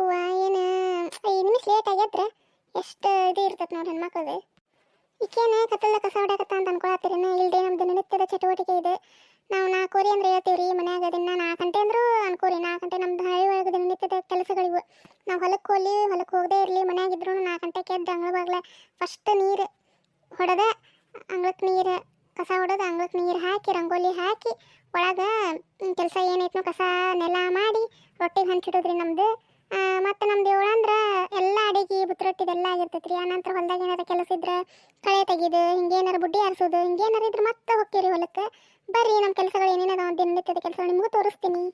ಅವ್ವ, ಏನು? ಐದು ನಿಮಿಷ ಲೇಟ್ ಆಗ್ಯದ್ರ ಎಷ್ಟು ಇದು ಇರ್ತೈತೆ ನೋಡಿ ಹೆಣ್ಮಕ್ಳದು. ಈಕೇನ ಕತ್ತಲ ಕಸ ಹೊಡ್ಯಾಕತ್ತ ಅಂತ ಅನ್ಕೊಳತ್ತೀರಿನ ಇಲ್ರಿ ನಮ್ದು ದಿನನಿತ್ಯದ ಚಟುವಟಿಕೆ ಇದೆ. ನಾವು ನಾಲ್ಕೂರಿ ಅಂದ್ರೆ ಹೇಳ್ತೀವಿ ರೀ ಮನ್ಯಾಗ ದಿನ ನಾಲ್ಕು ಗಂಟೆ ಅಂದ್ರೂ ಅನ್ಕೋರಿ. ನಾಲ್ಕು ಗಂಟೆ ನಮ್ದು ಹಳ್ಳಿ ಒಳಗೆ ದಿನನಿತ್ಯದ ಕೆಲಸಗಳಿವು. ನಾವು ಹೊಲಕ್ಕೆ ಹೋಗ್ಲಿ ಹೊಲಕ್ಕೆ ಹೋಗದೇ ಇರಲಿ ಮನ್ಯಾಗಿದ್ರು ನಾಲ್ಕು ಗಂಟೆಗೆ ಎದ್ದು ಅಂಗಳ ಬಾಗ್ಲ ಫಸ್ಟ್ ನೀರು ಹೊಡೆದ ಅಂಗಳಕ್ಕೆ ನೀರು ಕಸ ಹೊಡೆದು ಅಂಗಳಕ್ಕೆ ನೀರು ಹಾಕಿ, ರಂಗೋಲಿ ಹಾಕಿ, ಒಳಗೆ ಕೆಲಸ ಏನೈತನೋ ಕಸ ನೆಲ ಮಾಡಿ, ರೊಟ್ಟಿಗೆ ಹಂಚಿಡೋದ್ರಿ ನಮ್ಮದು ಮತ್ತು ನಮ್ದು ಅಂದ್ರೆ ಎಲ್ಲ ಅಡಿಗೆ ಬುತ್ತರೊಟ್ಟಿದೆಲ್ಲ ಆಗಿರ್ತೈತಿ ರೀ ಆನಂತರ ಹೊಲ್ದಾಗ ಏನಾರ ಕೆಲಸ ಇದ್ರೆ ಕಳೆ ತೆಗೆದು, ಹಿಂಗೇನಾರ ಬುಡ್ಡಿ ಆರಿಸೋದು, ಹಿಂಗೇನಾರ ಇದ್ರೆ ಮತ್ತೆ ಹೋಗ್ತೀವಿ ಹೊಲಕ್ಕೆ. ಬರ್ರಿ ನಮ್ಮ ಕೆಲಸಗಳು ಏನೇನದ ದಿನನಿತ್ಯದ ಕೆಲಸಗಳು ನಿಮಗೂ ತೋರಿಸ್ತೀನಿ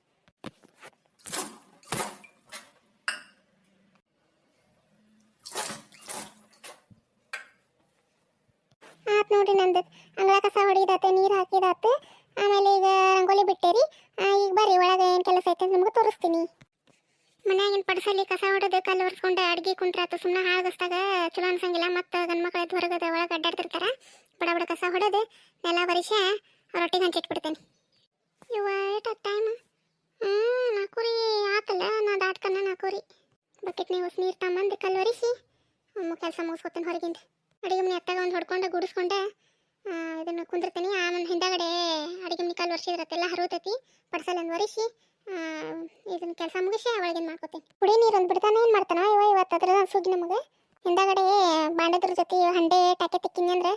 ಆತ್ ನೋಡ್ರಿ ನಂದು ಅಂಗಳ ಕಸ ಹೊಡಿದಾತೆ ನೀರು ಹಾಕಿದಾತು ಆಮೇಲೆ ಈಗ ರಂಗೋಲಿ ಬಿಟ್ಟೇರಿ ಆ, ಈಗ ಬರ್ರಿ ಒಳಗೆ ಏನು ಕೆಲಸ ಐತೆ ಅಂತ ನಿಮ್ಗೆ ತೋರಿಸ್ತೀನಿ ಮನ್ಯಾಗಿನ ಪಡಿಸಲಿ ಕಸ ಹೊಡೆದು ಕಲ್ಲು ಒರೆಸ್ಕೊಂಡು ಅಡ್ಗೆ ಹಾಳಗಸ್ದಾಗ ಚಲೋ ಅನ್ಸಂಗಿಲ್ಲ, ಮತ್ತು ಗಂಡು ಎದ್ದು ಹೊರಗದ ಒಳಗೆ ಅಡ್ಡಾಡ್ತಿರ್ತಾರ. ಬಡ ಬಡ ಕಸ ಹೊಡೆದು, ನೆಲ ಬರಿಸಿ ರೊಟ್ಟಿಗೆ ಹಂಚಿಟ್ಬಿಡ್ತೇನೆ ಇವ ಏಟ ಟೈಮ್ ಹ್ಞೂ ನಾಲ್ಕೂರಿ ಆತಲ್ಲ, ನಾ ದಾಟ್ಕನ್ನ ನಾಲ್ಕೂರಿ ನೀವು ಹೊಸ ನೀರು ತಮ್ಮಂದು ಕಲ್ಲು ಒರೆಸಿ ಕೆಲಸ ಮುಗಿಸ್ಕೊತೇನೆ ಹೊರಗಿಂದ. ಅಡಿಗೆ ಮನೆ ಅತ್ತಾಗ ಒಂದು ಹೊಡ್ಕೊಂಡು, ಗುಡಿಸ್ಕೊಂಡು ಇದನ್ನು ಕುಂದಿರ್ತೀನಿ. ಆಮೇಲೆ ಹಿಂದಗಡೆ ಅಡಿಗೆ ಮನೆ ಕಲ್ಲು ಒರೆಸಿದ್ರತ್ತೆಲ್ಲ ಹರಿತೈತಿ ಪಡ್ಸಲನ್ನು ಒರೆಸಿ ಇದನ್ನ ಕೆಲಸ ಮುಗಿಸಿ ಅವಳಿಗೆ ಮಾಡ್ಕೋತೀನಿ? ಕುಡಿ ನೀರು ಅಂದ್ಬಿಡ್ತಾನೆ ಏನು ಮಾಡ್ತಾನೆ? ಇವ ಇವತ್ತು ಅದ್ರ ಸುದ್ದಿ ನಮಗೆ. ಹಿಂದಗಡೆ ಬಾಂಡದ್ರ ಜೊತೆ ಹಂಡೆ ಟಾಕೆ ತಿಕ್ಕಿನಿ ಅಂದ್ರೆ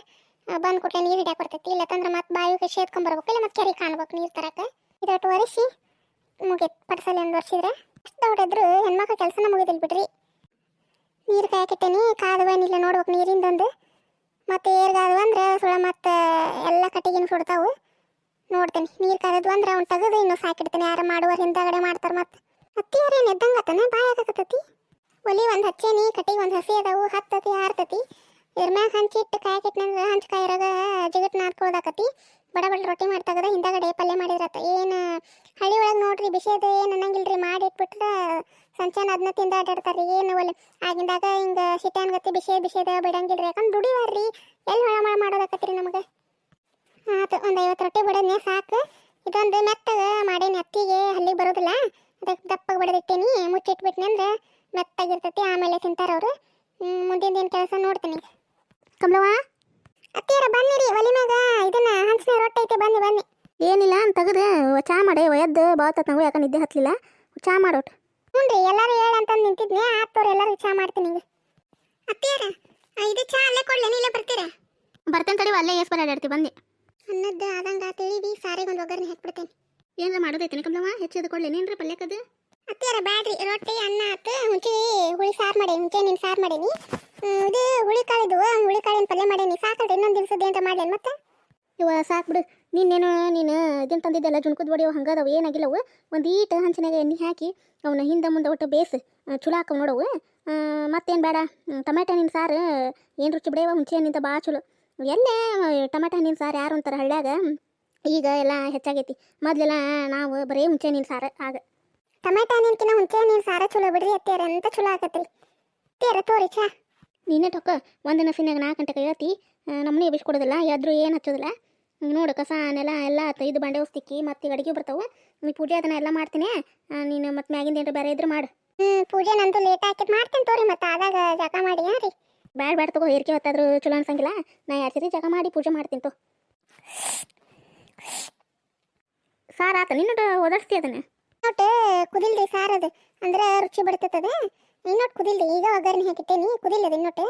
ಬಂದು ಕೊಟ್ಟೆ ನೀರು ಹಿಡಿಯಕ್ಕೆ ಬರ್ತೈತಿ. ಇಲ್ಲತ್ತಂದ್ರೆ ಮತ್ತೆ ಬಾವಿಗೆ ಸೇದ್ಕೊಂಬರ್ಬೇಕು ಇಲ್ಲ ಮತ್ತೆ ಕೆರೆ ಕಾಣ್ಬೇಕು ನೀರು ತರಕ್ಕೆ ಇದೊಟ್ಟು ಒರೆಸಿ, ಮುಗೀತು. ಪಟ್ಸಲ್ಲಿ ಒಂದು ಒರೆಸಿದ್ರೆ ಅಷ್ಟು ಹೊಡೆದ್ರು ಹೆಣ್ಮಕ್ಳು ಕೆಲಸನ ಮುಗಿದಿಲ್ಲ ಬಿಡ್ರಿ. ನೀರು ಕಾಯಕಿಟ್ಟೇನಿ ಕಾದವ ಏನಿಲ್ಲ ನೋಡ್ಬೇಕು ನೀರಿಂದೊಂದು ಮತ್ತೆ ಏರ್ಗಾದವು ಅಂದ್ರೆ ಸುಳ ಮತ್ತೆ ಎಲ್ಲ ಕಟ್ಟಿಗೆನು ಸುಡ್ತಾವು. ನೋಡ್ತೇನೆ. ನೀರು ಕರೆದು ಅಂದ್ರೆ ಅವ್ನು ತೆಗೆದು ಇನ್ನೂ ಸಾಕಿಡ್ತೇನೆ. ಯಾರು ಮಾಡುವ ಹಿಂದಗಡೆ ಮಾಡ್ತಾರೆ ಮತ್ತೆ. ಅತ್ತಿ ಯಾರೇನು ಎದ್ದಂಗತ್ತನ ಬಾಯ್ ಆಗತ್ತತಿ ಒಲಿ ಒಂದು ಹಚ್ಚೇನಿ ಕಟ್ಟಿಗೆ ಒಂದು ಹಸಿ ಅದಾವು, ಹತ್ತತಿ, ಆರ್ತತಿ. ಇದ್ರ ಮ್ಯಾಗ ಹಂಚಿಟ್ಟು ಕಾಯಕ್ಕಿಟ್ನಂದ್ರೆ ಹಂಚ್ ಕಾಯಿರಾಗ ಜಿಗಟ್ ನಾದ್ಕೊಳ್ದಾಕತಿ ಬಡ ಬಡ ರೊಟ್ಟಿ ಮಾಡಿ ತೆಗೆದ ಹಿಂದಗಡೆ ಪಲ್ಯ ಮಾಡಿರತ್ತ. ಏನು ಹಳ್ಳಿ ಒಳಗೆ ನೋಡ್ರಿ ಬಿಸಿದು ಏನು ಅನ್ನಂಗಿಲ್ರಿ. ಮಾಡಿ ಇಟ್ಬಿಟ್ರೆ ಸಂಚಾನ ಅದನ್ನ ತಿಂದ ಅಡ್ಡಾಡ್ತಾರೆ ಏನು ಒಲೆ ಆಗಿಂದಾಗ ಹಿಂಗೆ ಸಿಟ್ಯಾನ್ ಗತ್ತಿ ಬಿಸಿ ಬಿಸಿದ ಬಿಡಂಗಿಲ್ರಿ. ಯಾಕಂದ್ರೆ ದುಡಿವಾರ್ರಿ. ಎಲ್ಲಿ ಹೊಳ ಮಾಡೋದಾಕತ್ರಿ ನಮಗೆ? ಆತು ಒಂದು ಐವತ್ತು ರೊಟ್ಟಿ ಬಡದ್ನೆ ಸಾಕು. ಇದೊಂದು ಮೆತ್ತಗ ಮಾಡೇನಿ ಅತ್ತಿಗೆ ಅಲ್ಲಿಗೆ ಬರೋದಿಲ್ಲ. ಅದಕ್ಕೆ ದಪ್ಪಗೆ ಬಡದಿಟ್ಟೇನಿ ಮುಚ್ಚಿಟ್ಬಿಟ್ನಿ ಅಂದ್ರೆ ಮೆತ್ತಾಗಿರ್ತೈತಿ ಆಮೇಲೆ ತಿಂತಾರೆ ಅವರು. ಮುಂದಿನ ದಿನ ಕೆಲಸ ನೋಡ್ತೀನಿ. ಕಮಲವ್ವ? ಅತ್ತಿಯರ ಬನ್ನಿರಿ ಒಲಿ ಮ್ಯಾಗ ಇದನ್ನ ಹಂಚಿನ ರೊಟ್ಟಿ ಐತೆ ಬನ್ನಿ ಬನ್ನಿ. ಏನಿಲ್ಲ ಅಂತ ತೆಗೆದು. ಚಾ ಮಾಡಿ ಒಯ್ದು ಬಾವತ್ತ ನಂಗೂ ಯಾಕೆ ನಿದ್ದೆ ಹತ್ತಲಿಲ್ಲ ಚಾ ಮಾಡೋಟ್ ಹ್ಞೂ ರೀ ಎಲ್ಲರೂ ಹೇಳಂತಂದು ನಿಂತಿದ್ನಿ. ಆತೋರು ಎಲ್ಲರಿಗೂ ಚಾ ಮಾಡ್ತೀನಿ ಈಗ. ಅತ್ತಿಯರ ಇದು ಚಾ ಅಲ್ಲೇ ಕೊಡ್ಲೇನಿ ಇಲ್ಲೇ ಬರ್ತೀರಾ? ಬರ್ತೇನೆ ತಡಿ ಅಲ್ಲೇ ಎಸ್ ಬರ ಬನ್ನಿ. ಬಂದೆ ಅನ್ನದ್ದು ಆದಂಗ ತಿಳಿವಿ ಸಾರಿಗೆ ಒಂದು ಒಗ್ಗರಣೆ ಹಾಕ್ಬಿಡ್ತೇನೆ. ಏನ್ರ ಮಾಡೋದೈತೆ ಕಮಲಮ್ಮ ಹೆಚ್ಚಿದ ಕೊಡ್ಲಿ. ನೀನ್ರ ಪಲ್ಯಕ್ಕದು ಅತ್ತಿಯರ ಬ್ಯಾಡ್ರಿ ರೊಟ್ಟಿ ಅನ್ನ ಆತು ಹುಂಚಿ ಹುಳಿ ಸಾರು ಮಾಡೇನಿ ಮುಂಚೆ ನೀನು ಸಾರು ಮಾಡೇನಿ. ಇದು ಹುಳಿ ಕಾಳಿದು ಹುಳಿ ಕಾಳಿನ ಪಲ್ಯ ಮಾಡೇನಿ. ಸಾಕಲ್ರಿ ಇನ್ನೊಂದು ದಿವಸದ ಏನಾರ ಮಾಡ್ಲೇನು ಮತ್ತೆ? ಇವ ಸಾಕು ಬಿಡು. ನೀನೇನು ನೀನು ಇದನ್ನು ತಂದಿದ್ದೆಲ್ಲ ಜುಣ್ಕುದ ಬಡಿಯೋ ಹಂಗದವು ಏನಾಗಿಲ್ಲವು? ಒಂದು ಈಟ ಹಂಚಿನಾಗ ಎಣ್ಣೆ ಹಾಕಿ ಅವನ್ನ ಹಿಂದೆ ಮುಂದೆ ಒಟ್ಟು ಬೇಸ್ ಚುಲೋ ಹಾಕವು ನೋಡವು. ಮತ್ತೇನು ಬೇಡ? ಟೊಮೆಟೊ ನಿನ್ನ ಸಾರು ಏನು ರುಚಿ ಬಿಡೇವ? ಹುಂಚೆ ಹಣ್ಣಿಂದ ಭಾಳ ಚಲೋ. ಎಲ್ಲೇ ಟೊಮೆಟೊ ಹಣ್ಣಿನ ಸಾರು ಯಾರು ಅಂತಾರೆ ಹಳ್ಳ್ಯಾಗ? ಈಗ ಎಲ್ಲ ಹೆಚ್ಚಾಗೈತಿ. ಮೊದಲೆಲ್ಲ ನಾವು ಬರೀ ಹುಂಚೆ ಹಣ್ಣಿನ ಸಾರು ಆಗ ಟೊಮೆಟೊ ಹಣ್ಣಿನಕಿನ ಮುಂಚೆ ನೀನು ಸಾರು ಚಲೋ ಬಿಡ್ರಿ ಅತ್ತೇರ ಅಂತ ಚಲೋ ಆಕತ್ರಿ. ತೇರ ತೋರಿ ಚಾ. ನೀನೇ ಟೊಕ್ಕ ಒಂದು ನಸಿನಾಗ ನಾಲ್ಕು ಗಂಟೆಗೆ ಹೇಳ್ತಿ ನಮ್ಮನೆ ಬಿಸ್ಕೊಡೋದಿಲ್ಲ ಎದ್ರು ಏನು ಹಚ್ಚೋದಿಲ್ಲ. ನೋಡು ಕಸ ನೆಲ ಎಲ್ಲ ಐದು ಬಂಡೆ ಉಸ್ತಿಕ್ಕಿ ಮತ್ತೆ ಅಡುಗೆ ಬರ್ತಾವೆ. ನೀ ಪೂಜೆ ಅದನ್ನ ಎಲ್ಲ ಮಾಡ್ತೀನಿ ನೀನು ಮತ್ತೆ ಮ್ಯಾಗಿಂದ ಏನಾರ ಬೇರೆ ಇದ್ರೆ ಮಾಡು. ಹ್ಞೂ ಪೂಜೆ ನಂದು ಲೇಟ್ ಹಾಕಿದ್ ಮಾಡ್ತೀನಿ ತೋರಿ ಮತ್ತೆ ಆದಾಗ ಜಕ ಮಾಡಿ ರೀ ಬ್ಯಾಡ ಬ್ಯಾಡ ತಗೋ ಏರ್ಕೆ ಹೊತ್ತಾದ್ರೂ ಚಲೋ ಅನ್ಸಂಗಿಲ್ಲ. ನಾ ಎರಡು ಸರಿ ಜಗ ಮಾಡಿ ಪೂಜೆ ಮಾಡ್ತೀನಿ ತೋ. ಸಾರ್ ಆತ ನಿನ್ನೊಟ್ಟು ಓದಾಡ್ಸ್ತಿ ಅದನ್ನ? ಇನ್ನೊಟ್ಟು ಕುದಿಲ್ರಿ ಸಾರ್ ಅದು. ಅಂದ್ರೆ ರುಚಿ ಬರ್ತದೆ ಇನ್ನೊಟ್ಟು ಕುದಿಲ್ರಿ ಈಗ ಒಗ್ಗರಣೆ ಹಾಕಿಟ್ಟೇನಿ ಕುದಿಲ್ಲ ಅದು ಇನ್ನೊಟ್ಟು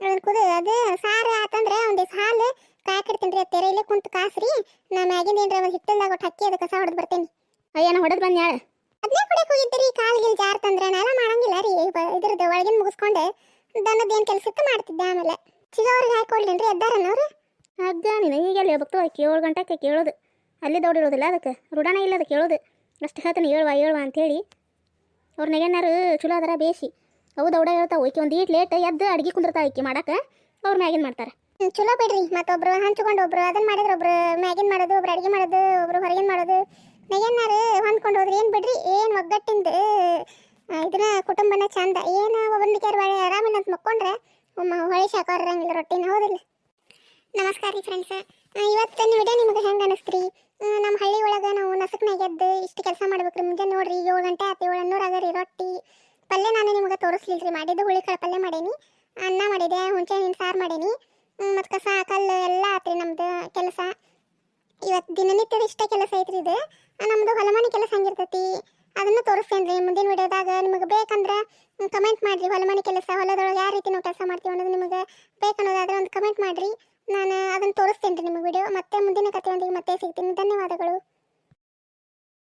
ಅದನ್ನ ಕುದಿ ಅದು ಸಾರು ಆತಂದ್ರೆ ಒಂದು ಹಾಲು ಕಾಯ್ಕಿಡ್ತೀನಿ ರೀ ತೆರೆ ಇಲ್ಲೇ ಕುಂತು ಕಾಸ್ರಿ. ನಾ ಮ್ಯಾಗಿಂದ ಏನ್ರ ಒಂದು ಹಿಟ್ಟಲ್ದಾಗ ಒಟ್ಟು ಹಾಕಿ ಅದು ಕಸ ಹೊಡೆದು ಬರ್ತೇನೆ. ಅಯ್ಯನ ಹೊಡೆದ್ ಬಂದ್ ಯಾಳ? ಅದನ್ನೇ ಕುಡಿಯಕ್ಕೆ ಹೋಗಿದ್ದೀರಿ ಕಾಲು ಗಿಲ್ ಜಾರ್ತಂದ್ರೆ ಮಾಡಂಗಿಲ್ಲ ರೀ. ಇದ್ರದ್ದು ಒಳಗಿನ ಮುಗಿಸ್ಕೊಂಡೆ. ದನದ ಏನು ಕೆಲಸ ಇತ್ತು ಮಾಡ್ತಿದ್ದೆ ಆಮೇಲೆ. ಚಿಗವ್ರಿಗೆ ಹಾಕೊಳ್ಲೇನ್ರಿ ಎದ್ದಾರನವ್ರು? ಅಗ್ಗ ಈಗ ಎಲ್ಲಿ ಹೇಳ್ಬೇಕು ಏಳು ಗಂಟೆಗೆ ಕೇಳೋದು. ಅಲ್ಲಿ ದೌಡಿರೋದಿಲ್ಲ ಅದಕ್ಕೆ. ರೂಢಾನ ಇಲ್ಲ ಅದಕ್ಕೆ ಕೇಳೋದು. ಅಷ್ಟು ಹೇಳ್ತಾನೆ ಹೇಳುವ ಹೇಳುವ ಅಂತೇಳಿ. ಅವ್ರ ನೆಗೆನಾರು ಚಲೋ ಅದರ ಬೇಸಿ ಅವು ದೌಡ ಹೇಳ್ತಾವೆ ಓಕೆ ಒಂದು ಈಟ್ ಲೇಟ್ ಎದ್ದು ಅಡ್ಗೆ ಕುಂದಿರ್ತಾವೆ ಈಕೆ ಮಾಡಕ್ಕೆ ಅವ್ರು ಮ್ಯಾಗಿನ ಮಾಡ್ತಾರೆ. ಚಲೋ ಬಿಡ್ರಿ. ಮತ್ತೊಬ್ರು ಹಂಚ್ಕೊಂಡು ಒಬ್ರು ಅದನ್ನ ಮಾಡಿದ್ರೆ ಒಬ್ರು ಮ್ಯಾಗಿನ್ ಮಾಡೋದು ಒಬ್ರು ಅಡಿಗೆ ಮಾಡೋದು ಒಬ್ರು ಹೊರಗಿನ ಮಾಡೋದು. ನಯ್ಯನ್ನಾರು ಹೊಂದ್ಕೊಂಡು ಹೋದ್ರೆ ಏನು ಬಿಡ್ರಿ? ಏನು ಒಗ್ಗಟ್ಟಿಂದ? ಇದನ್ನ ಕುಟುಂಬನ ಚಂದ ಏನು ಒಬ್ಬನಿಗೆ ಬಾಳೆ ಆರಾಮಿನ ಅಂತ ಮಕ್ಕೊಂಡ್ರೆ ಹೊಳೆ ಶಾಕೋರಂಗಿಲ್ಲ ರೊಟ್ಟಿನ. ಹೌದಿಲ್ಲ? ನಮಸ್ಕಾರ ರೀ ಫ್ರೆಂಡ್ಸ್ ಇವತ್ತಿನ ವಿಡಿಯೋ ನಿಮಗೆ ಹೆಂಗೆ ಅನಿಸ್ತ್ರಿ? ನಮ್ಮ ಹಳ್ಳಿ ಒಳಗೆ ನಾವು ನಸಕ್ನಾಗ ಎದ್ದು ಇಷ್ಟು ಕೆಲಸ ಮಾಡ್ಬೇಕ್ರಿ. ಮುಂಜಾನೆ ನೋಡ್ರಿ, ಏಳು ಗಂಟೆ ಆತು, ಏಳು ಹನ್ನೂರು ರೀ ರೊಟ್ಟಿ. ಪಲ್ಯ ನಾನು ನಿಮ್ಗೆ ತೋರಿಸ್ಲಿಲ್ಲ ರೀ. ಮಾಡಿದ್ದು ಹುಳಿಕಾಳು ಪಲ್ಯ ಮಾಡೇನಿ, ಅನ್ನ ಮಾಡಿದೆ ಹುಂಚೆ ಹಣ್ಣಿನ ಸಾರು ಮಾಡೇನಿ ಮತ್ತು ಕಸ, ಕಲ್ಲು ಎಲ್ಲ ಆತ್ರಿ ನಮ್ಮದು ಕೆಲಸ. ಇವತ್ತು ದಿನನಿತ್ಯದ ಇಷ್ಟ ಕೆಲಸ ಐತ್ರಿ ಇದು. ನಮ್ಮದು ಹೊಲಮನೆ ಕೆಲಸ ಹಂಗಿರ್ತೈತಿ. ಅದನ್ನು ತೋರಿಸ್ತೇನೆ ರೀ ಮುಂದಿನ ವಿಡಿಯೋದಾಗ ನಿಮಗೆ ಬೇಕಂದ್ರೆ ಕಮೆಂಟ್ ಮಾಡಿರಿ. ಹೊಲ ಮನೆ ಕೆಲಸ, ಹೊಲದೊಳಗೆ ಯಾವ ರೀತಿ ನಾವು ಕೆಲಸ ಮಾಡ್ತೀವಿ ಅನ್ನೋದು ನಿಮಗೆ ಬೇಕನ್ನೋದಾದ್ರೆ ಒಂದು ಕಮೆಂಟ್ ಮಾಡಿರಿ. ನಾನು ಅದನ್ನು ತೋರಿಸ್ತೇನೆ ರೀ ನಿಮಗೆ ವಿಡಿಯೋ. ಮತ್ತೆ ಮುಂದಿನ ಕಥೆಯೊಂದಿಗೆ ಮತ್ತೆ ಸಿಗ್ತೀನಿ. ಧನ್ಯವಾದಗಳು.